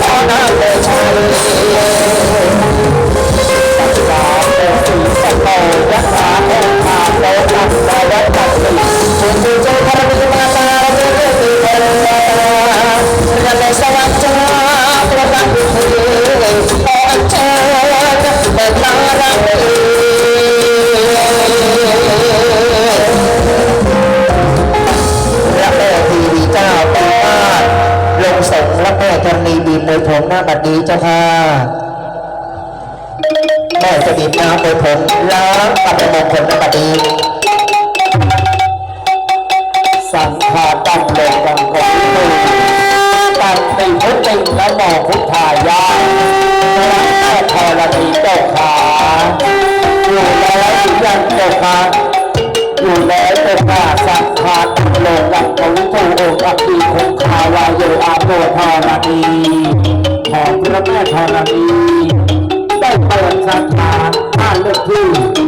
Hola. ทงสงฆ์และแม่ธรณีบีบมวยผมหน้าบัดดีเจ้าค่ะแม่จะบีบน้ำมวยผมล้างปัดมงคลหน้าบัดนี้สังฆาตั้งลงกังกงตุตัดติพุติงและหมอพุทธายาแม่ธรณีเจ้าค่ะอยู่แล้วยังเจ้าค่ะอยู่แล้วเจ้าขา สังฆาตั้งลงกังกงตูองค์อภิคงคาวาโยอาโปธรณีของพระแม่ธรณีได้เปิดสังฆาท่านเลขที่